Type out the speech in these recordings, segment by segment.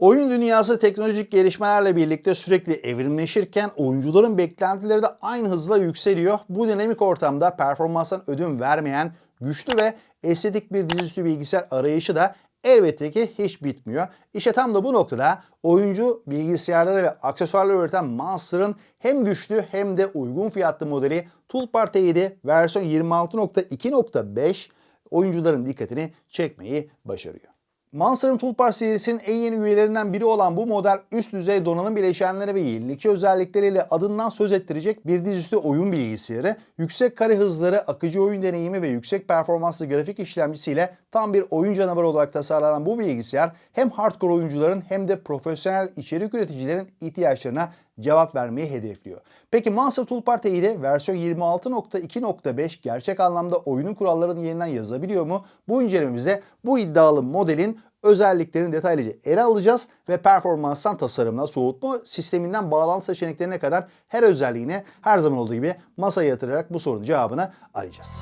Oyun dünyası teknolojik gelişmelerle birlikte sürekli evrimleşirken oyuncuların beklentileri de aynı hızla yükseliyor. Bu dinamik ortamda performanstan ödün vermeyen güçlü ve estetik bir dizüstü bilgisayar arayışı da elbette ki hiç bitmiyor. İşte tam da bu noktada oyuncu bilgisayarları ve aksesuarları üreten Monster'ın hem güçlü hem de uygun fiyatlı modeli Toolbar T7 versiyon 26.2.5 oyuncuların dikkatini çekmeyi başarıyor. Monster'ın Toolbar serisinin en yeni üyelerinden biri olan bu model üst düzey donanım bileşenleri ve yenilikçi özellikleriyle adından söz ettirecek bir dizüstü oyun bilgisayarı, yüksek kare hızları, akıcı oyun deneyimi ve yüksek performanslı grafik işlemcisiyle tam bir oyun canavarı olarak tasarlanan bu bilgisayar hem hardcore oyuncuların hem de profesyonel içerik üreticilerin ihtiyaçlarına cevap vermeyi hedefliyor. Peki Monster Toolbar T7 versiyon 26.2.5 gerçek anlamda oyunun kurallarını yeniden yazabiliyor mu? Bu incelememizde bu iddialı modelin özelliklerini detaylıca ele alacağız ve performanstan tasarımına, soğutma sisteminden bağlantı seçeneklerine kadar her özelliğine her zaman olduğu gibi masaya yatırarak bu sorunun cevabını arayacağız.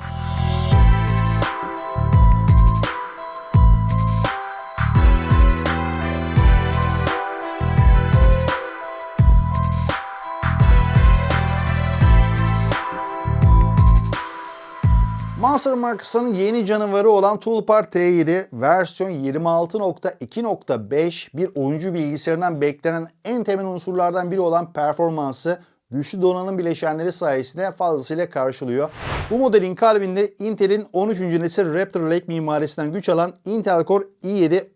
Monster markasının yeni canavarı olan Toolbar T7 versiyon 26.2.5 bir oyuncu bilgisayarından beklenen en temel unsurlardan biri olan performansı güçlü donanım bileşenleri sayesinde fazlasıyla karşılıyor. Bu modelin kalbinde Intel'in 13. nesil Raptor Lake mimarisinden güç alan Intel Core i7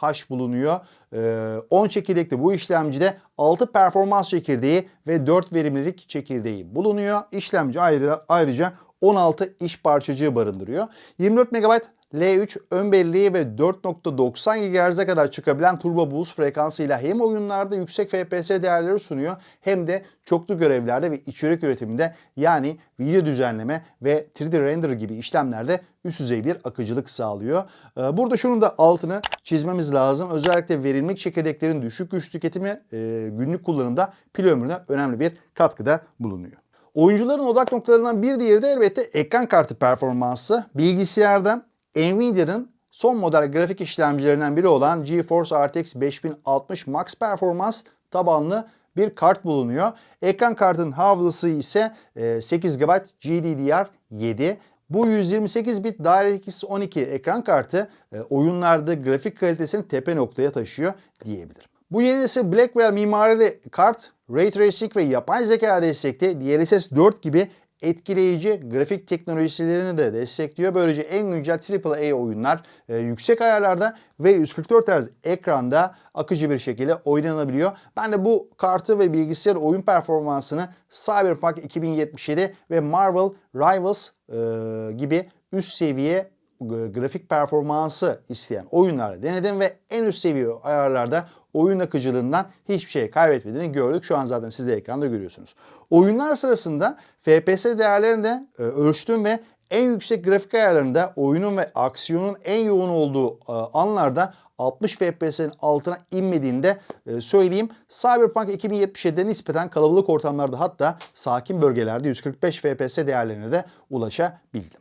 13620H bulunuyor. Ee, 10 çekirdekli bu işlemcide 6 performans çekirdeği ve 4 verimlilik çekirdeği bulunuyor. İşlemci ayrı, ayrıca 16 iş parçacığı barındırıyor. 24 MB L3 ön belleği ve 4.90 GHz'e kadar çıkabilen turbo boost frekansıyla hem oyunlarda yüksek FPS değerleri sunuyor hem de çoklu görevlerde ve içerik üretiminde yani video düzenleme ve 3D render gibi işlemlerde üst düzey bir akıcılık sağlıyor. Ee, Burada şunun da altını çizmemiz lazım. Özellikle verimlilik çekirdeklerin düşük güç tüketimi e, günlük kullanımda pil ömrüne önemli bir katkıda bulunuyor. Oyuncuların odak noktalarından bir diğeri de elbette ekran kartı performansı. Bilgisayarda Nvidia'nın son model grafik işlemcilerinden biri olan GeForce RTX 5060 Max Performance tabanlı bir kart bulunuyor. Ekran kartının hafızası ise e, 8 GB GDDR7. Bu 128 bit DirectX 12 ekran kartı e, oyunlarda grafik kalitesini tepe noktaya taşıyor diyebilirim. Bu yeni nesil Blackwell mimarili kart Ray Tracing ve yapay zeka destekli DLSS 4 gibi etkileyici grafik teknolojilerini de destekliyor. Böylece en güncel AAA oyunlar e, yüksek ayarlarda ve 144 Hz ekranda akıcı bir şekilde oynanabiliyor. Ben de bu kartı ve bilgisayar oyun performansını Cyberpunk 2077 ve Marvel Rivals e, gibi üst seviye e, grafik performansı isteyen oyunlarda denedim ve en üst seviye ayarlarda oyun akıcılığından hiçbir şey kaybetmediğini gördük. Şu an zaten siz de ekranda görüyorsunuz. Oyunlar sırasında FPS değerlerini de ölçtüm ve en yüksek grafik ayarlarında oyunun ve aksiyonun en yoğun olduğu e, anlarda 60 FPS'nin altına inmediğinde e, söyleyeyim. Cyberpunk 2077'de nispeten kalabalık ortamlarda hatta sakin bölgelerde 145 FPS değerlerine de ulaşabildim.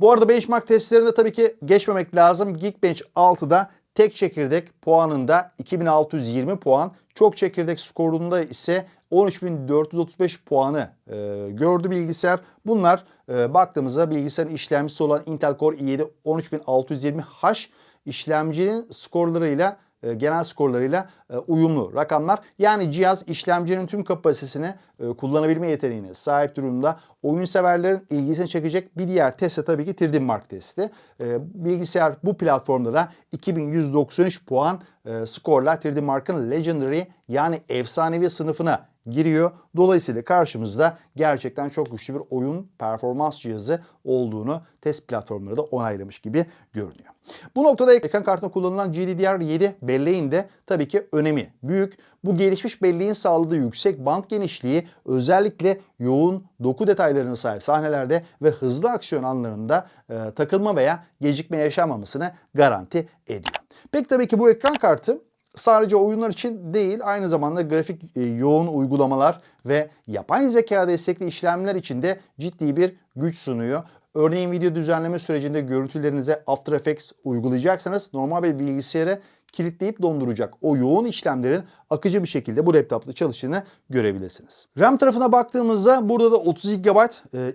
Bu arada benchmark testlerinde tabii ki geçmemek lazım. Geekbench 6'da tek çekirdek puanında 2620 puan, çok çekirdek skorunda ise 13435 puanı e, gördü bilgisayar. Bunlar e, baktığımızda bilgisayarın işlemcisi olan Intel Core i7 13620H işlemcinin skorlarıyla e, genel skorlarıyla e, uyumlu rakamlar. Yani cihaz işlemcinin tüm kapasitesini e, kullanabilme yeteneğine sahip durumda. Oyun severlerin ilgisini çekecek bir diğer test de tabii ki 3D Mark testi. Bilgisayar bu platformda da 2193 puan skorla 3D Mark'ın Legendary yani efsanevi sınıfına giriyor. Dolayısıyla karşımızda gerçekten çok güçlü bir oyun performans cihazı olduğunu test platformları da onaylamış gibi görünüyor. Bu noktada ekran kartında kullanılan GDDR7 belleğin de tabii ki önemi büyük. Bu gelişmiş belleğin sağladığı yüksek band genişliği özellikle yoğun doku detaylarına sahip sahnelerde ve hızlı aksiyon anlarında e, takılma veya gecikme yaşanmamasını garanti ediyor. Peki tabii ki bu ekran kartı sadece oyunlar için değil aynı zamanda grafik e, yoğun uygulamalar ve yapay zeka destekli işlemler için de ciddi bir güç sunuyor. Örneğin video düzenleme sürecinde görüntülerinize After Effects uygulayacaksanız normal bir bilgisayarı kilitleyip donduracak. O yoğun işlemlerin akıcı bir şekilde bu laptopta çalıştığını görebilirsiniz. RAM tarafına baktığımızda burada da 30 GB,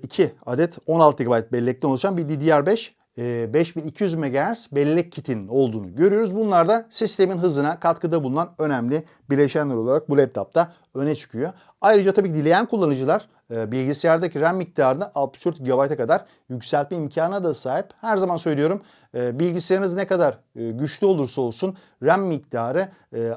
2 adet 16 GB bellekten oluşan bir DDR5 e, 5200 MHz bellek kitin olduğunu görüyoruz. Bunlar da sistemin hızına katkıda bulunan önemli bileşenler olarak bu laptopta öne çıkıyor. Ayrıca tabii dileyen kullanıcılar e, bilgisayardaki RAM miktarını 64 GB'a kadar yükseltme imkanına da sahip. Her zaman söylüyorum e, bilgisayarınız ne kadar e, güçlü olursa olsun RAM miktarı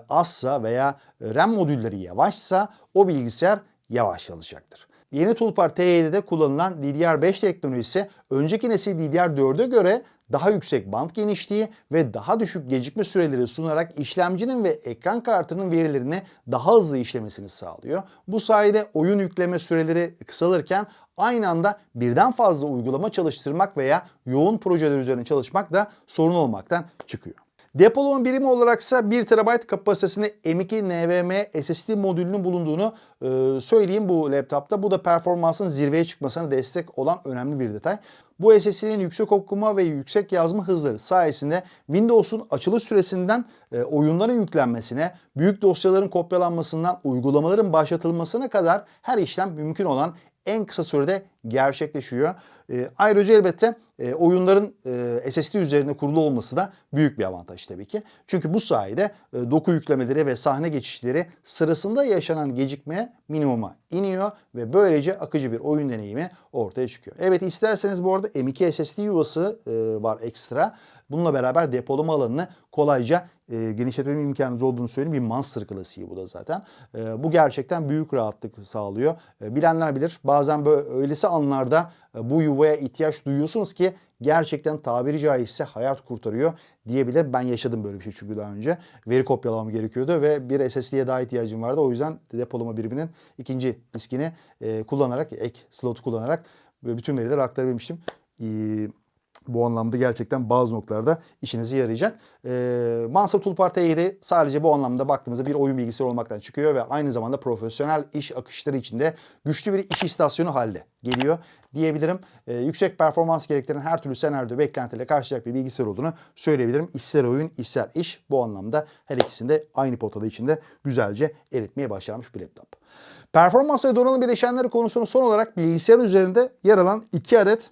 azsa veya RAM modülleri yavaşsa o bilgisayar yavaş çalışacaktır. Yeni Toolbar T7'de kullanılan DDR5 teknolojisi önceki nesil DDR4'e göre daha yüksek band genişliği ve daha düşük gecikme süreleri sunarak işlemcinin ve ekran kartının verilerini daha hızlı işlemesini sağlıyor. Bu sayede oyun yükleme süreleri kısalırken aynı anda birden fazla uygulama çalıştırmak veya yoğun projeler üzerine çalışmak da sorun olmaktan çıkıyor. Depolama birimi olaraksa 1 TB kapasitesinde M2 NVMe SSD modülünün bulunduğunu e, söyleyeyim bu laptopta. Bu da performansın zirveye çıkmasına destek olan önemli bir detay. Bu SSD'nin yüksek okuma ve yüksek yazma hızları sayesinde Windows'un açılı süresinden e, oyunların yüklenmesine, büyük dosyaların kopyalanmasından uygulamaların başlatılmasına kadar her işlem mümkün olan en kısa sürede gerçekleşiyor. E, ayrıca elbette e, oyunların e, SSD üzerine kurulu olması da büyük bir avantaj tabii ki. Çünkü bu sayede e, doku yüklemeleri ve sahne geçişleri sırasında yaşanan gecikme minimuma iniyor ve böylece akıcı bir oyun deneyimi ortaya çıkıyor. Evet isterseniz bu arada M2 SSD yuvası e, var ekstra. Bununla beraber depolama alanını kolayca e, genişletme imkanınız olduğunu söyleyeyim. Bir Monster klasiği bu da zaten. E, bu gerçekten büyük rahatlık sağlıyor. E, bilenler bilir. Bazen böyle öylesi anlarda bu yuvaya ihtiyaç duyuyorsunuz ki gerçekten tabiri caizse hayat kurtarıyor diyebilir. Ben yaşadım böyle bir şey çünkü daha önce. Veri kopyalamam gerekiyordu ve bir SSD'ye daha ihtiyacım vardı. O yüzden depolama biriminin ikinci diskini e, kullanarak, ek slotu kullanarak bütün verileri aktarabilmiştim. E, bu anlamda gerçekten bazı noktalarda işinize yarayacak. E, Mansa Toolbar T7 sadece bu anlamda baktığımızda bir oyun bilgisayarı olmaktan çıkıyor ve aynı zamanda profesyonel iş akışları içinde güçlü bir iş istasyonu haline geliyor diyebilirim. E, yüksek performans gerektiren her türlü senaryoda beklentiyle karşılayacak bir bilgisayar olduğunu söyleyebilirim. İster oyun ister iş bu anlamda her ikisinde aynı potada içinde güzelce eritmeye başarmış bir laptop. Performans ve donanım bileşenleri konusunu son olarak bilgisayar üzerinde yer alan 2 adet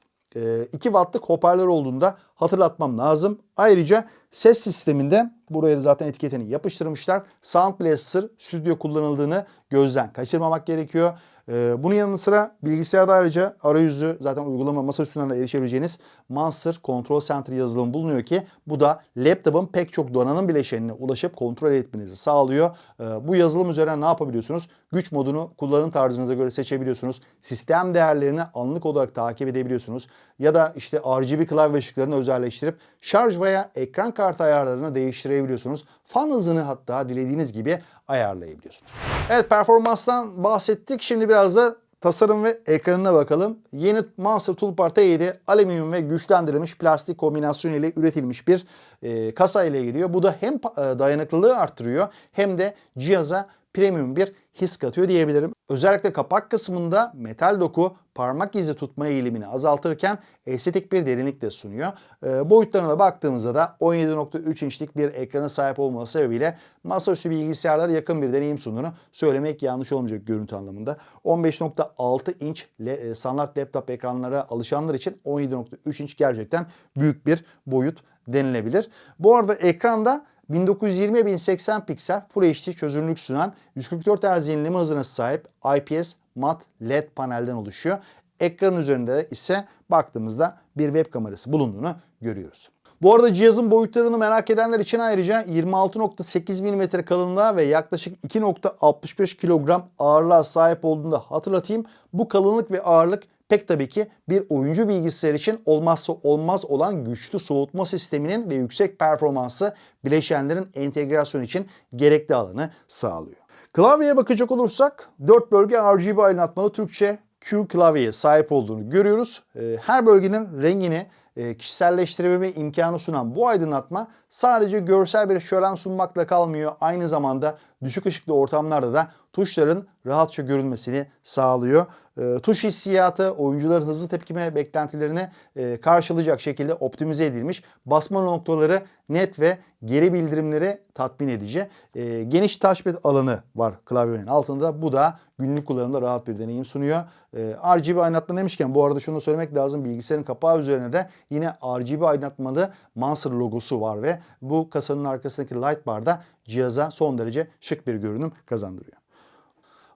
2 e, wattlık hoparlör olduğunda hatırlatmam lazım. Ayrıca ses sisteminde buraya da zaten etiketini yapıştırmışlar. Sound Blaster stüdyo kullanıldığını gözden kaçırmamak gerekiyor. Ee, bunun yanı sıra bilgisayarda ayrıca arayüzü zaten uygulama masaüstünden de erişebileceğiniz Monster Control Center yazılımı bulunuyor ki bu da laptopun pek çok donanım bileşenine ulaşıp kontrol etmenizi sağlıyor. Ee, bu yazılım üzerinden ne yapabiliyorsunuz? Güç modunu kullanım tarzınıza göre seçebiliyorsunuz. Sistem değerlerini anlık olarak takip edebiliyorsunuz. Ya da işte RGB klavye ışıklarını özelleştirip şarj veya ekran kartı ayarlarını değiştirebiliyorsunuz. Fan hızını hatta dilediğiniz gibi ayarlayabiliyorsunuz. Evet performanstan bahsettik. Şimdi biraz da tasarım ve ekranına bakalım. Yeni Monster Toolbar T7 alüminyum ve güçlendirilmiş plastik kombinasyonu ile üretilmiş bir e, kasa ile geliyor. Bu da hem e, dayanıklılığı arttırıyor hem de cihaza premium bir his katıyor diyebilirim. Özellikle kapak kısmında metal doku parmak izi tutma eğilimini azaltırken estetik bir derinlik de sunuyor. E, boyutlarına da baktığımızda da 17.3 inçlik bir ekrana sahip olması sebebiyle masaüstü bilgisayarlara yakın bir deneyim sunduğunu söylemek yanlış olmayacak görüntü anlamında. 15.6 inç le, standart laptop ekranlara alışanlar için 17.3 inç gerçekten büyük bir boyut denilebilir. Bu arada ekranda 1920 1080 piksel Full HD çözünürlük sunan 144 Hz yenileme hızına sahip IPS mat LED panelden oluşuyor. Ekran üzerinde ise baktığımızda bir web kamerası bulunduğunu görüyoruz. Bu arada cihazın boyutlarını merak edenler için ayrıca 26.8 mm kalınlığa ve yaklaşık 2.65 kilogram ağırlığa sahip olduğunu da hatırlatayım. Bu kalınlık ve ağırlık pek tabii ki bir oyuncu bilgisayar için olmazsa olmaz olan güçlü soğutma sisteminin ve yüksek performansı bileşenlerin entegrasyonu için gerekli alanı sağlıyor. Klavyeye bakacak olursak 4 bölge RGB aydınlatmalı Türkçe Q klavyeye sahip olduğunu görüyoruz. Ee, her bölgenin rengini e, kişiselleştirebilme imkanı sunan bu aydınlatma sadece görsel bir şölen sunmakla kalmıyor. Aynı zamanda düşük ışıklı ortamlarda da tuşların rahatça görünmesini sağlıyor. E, tuş hissiyatı oyuncuların hızlı tepkime beklentilerini e, karşılayacak şekilde optimize edilmiş. Basma noktaları net ve geri bildirimleri tatmin edici. E, geniş touchpad alanı var klavyenin altında. Bu da günlük kullanımda rahat bir deneyim sunuyor. E, RGB aydınlatma demişken bu arada şunu söylemek lazım. Bilgisayarın kapağı üzerine de yine RGB aydınlatmalı Monster logosu var ve bu kasanın arkasındaki light barda cihaza son derece şık bir görünüm kazandırıyor.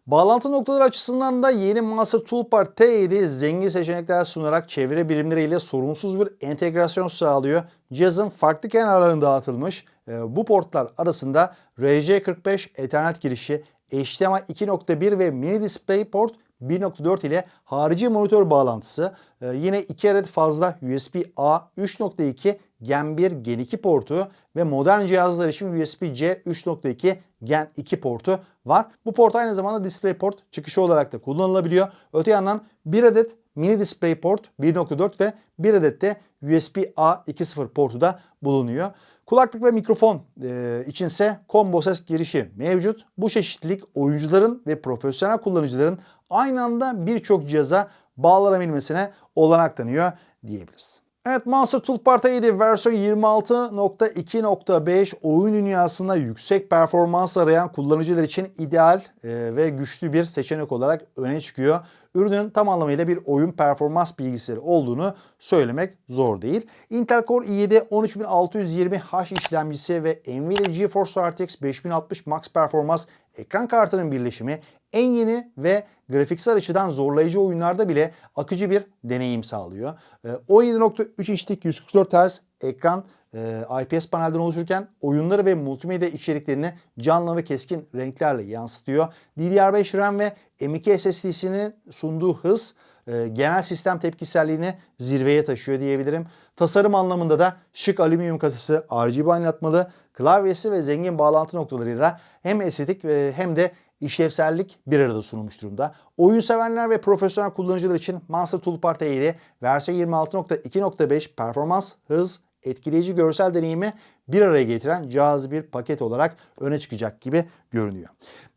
Bağlantı noktaları açısından da yeni Master Toolbar T7 zengin seçenekler sunarak çevre birimleriyle sorunsuz bir entegrasyon sağlıyor. Cihazın farklı kenarlarına dağıtılmış e, bu portlar arasında RJ45 Ethernet girişi, HDMI 2.1 ve mini display port 1.4 ile harici monitör bağlantısı, e, yine 2 adet fazla USB-A 3.2 Gen 1 Gen 2 portu ve modern cihazlar için USB-C 3.2 Gen 2 portu var. Bu port aynı zamanda DisplayPort çıkışı olarak da kullanılabiliyor. Öte yandan bir adet mini DisplayPort 1.4 ve bir adet de USB-A 2.0 portu da bulunuyor. Kulaklık ve mikrofon e, içinse combo ses girişi mevcut. Bu çeşitlilik oyuncuların ve profesyonel kullanıcıların aynı anda birçok cihaza bağlanabilmesine olanak tanıyor diyebiliriz. Evet Monster Toolbar 7 versiyon 26.2.5 oyun dünyasında yüksek performans arayan kullanıcılar için ideal e, ve güçlü bir seçenek olarak öne çıkıyor. Ürünün tam anlamıyla bir oyun performans bilgisayarı olduğunu söylemek zor değil. Intel Core i7 13620H işlemcisi ve Nvidia GeForce RTX 5060 Max Performance ekran kartının birleşimi en yeni ve grafiksel açıdan zorlayıcı oyunlarda bile akıcı bir deneyim sağlıyor. 17.3 inçlik 144 Hz ekran e, IPS panelden oluşurken oyunları ve multimedya içeriklerini canlı ve keskin renklerle yansıtıyor. DDR5 RAM ve M.2 SSD'sinin sunduğu hız e, genel sistem tepkiselliğini zirveye taşıyor diyebilirim. Tasarım anlamında da şık alüminyum kasası, RGB aydınlatmalı, klavyesi ve zengin bağlantı noktalarıyla hem estetik ve hem de işlevsellik bir arada sunulmuş durumda. Oyun sevenler ve profesyonel kullanıcılar için Monster Toolbar T7 versiyon 26.2.5 performans, hız, etkileyici görsel deneyimi bir araya getiren cihaz bir paket olarak öne çıkacak gibi görünüyor.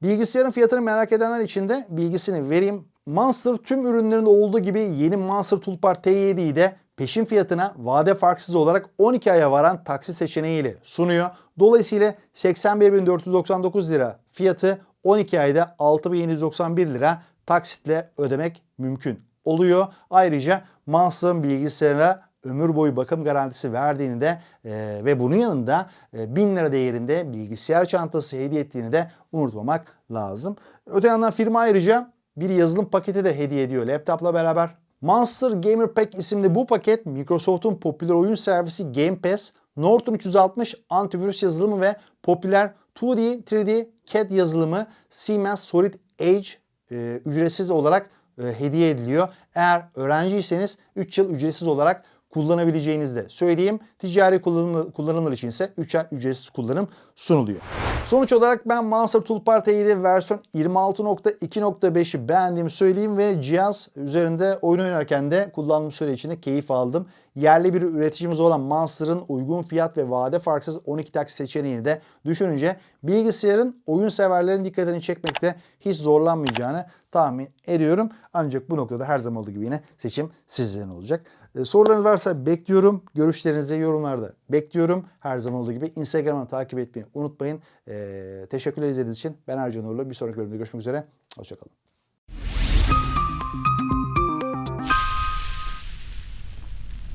Bilgisayarın fiyatını merak edenler için de bilgisini vereyim. Monster tüm ürünlerinde olduğu gibi yeni Monster Toolbar T7'yi de peşin fiyatına vade farksız olarak 12 aya varan taksi seçeneğiyle sunuyor. Dolayısıyla 81.499 lira fiyatı 12 ayda 6791 lira taksitle ödemek mümkün oluyor. Ayrıca Monster'ın bilgisayarına ömür boyu bakım garantisi verdiğini de e, ve bunun yanında e, 1000 lira değerinde bilgisayar çantası hediye ettiğini de unutmamak lazım. Öte yandan firma ayrıca bir yazılım paketi de hediye ediyor laptopla beraber. Monster Gamer Pack isimli bu paket Microsoft'un popüler oyun servisi Game Pass, Norton 360 antivirüs yazılımı ve popüler 2D, 3D CAD yazılımı Siemens Solid Edge e, ücretsiz olarak e, hediye ediliyor. Eğer öğrenciyseniz 3 yıl ücretsiz olarak kullanabileceğinizi de söyleyeyim. Ticari kullanımlar, kullanımlar için ise 3 ay ücretsiz kullanım sunuluyor. Sonuç olarak ben Monster Toolbar T7 versiyon 26.2.5'i beğendiğimi söyleyeyim ve cihaz üzerinde oyun oynarken de kullandığım süre içinde keyif aldım. Yerli bir üreticimiz olan Monster'ın uygun fiyat ve vade farksız 12 taksi seçeneğini de düşününce bilgisayarın oyun severlerin dikkatini çekmekte hiç zorlanmayacağını tahmin ediyorum. Ancak bu noktada her zaman olduğu gibi yine seçim sizlerin olacak. Ee, sorularınız varsa bekliyorum. Görüşlerinizi yorumlarda bekliyorum. Her zaman olduğu gibi Instagram'ı takip etmeyi unutmayın. Ee, teşekkürler izlediğiniz için. Ben Ercan Uğurlu. Bir sonraki bölümde görüşmek üzere. Hoşçakalın.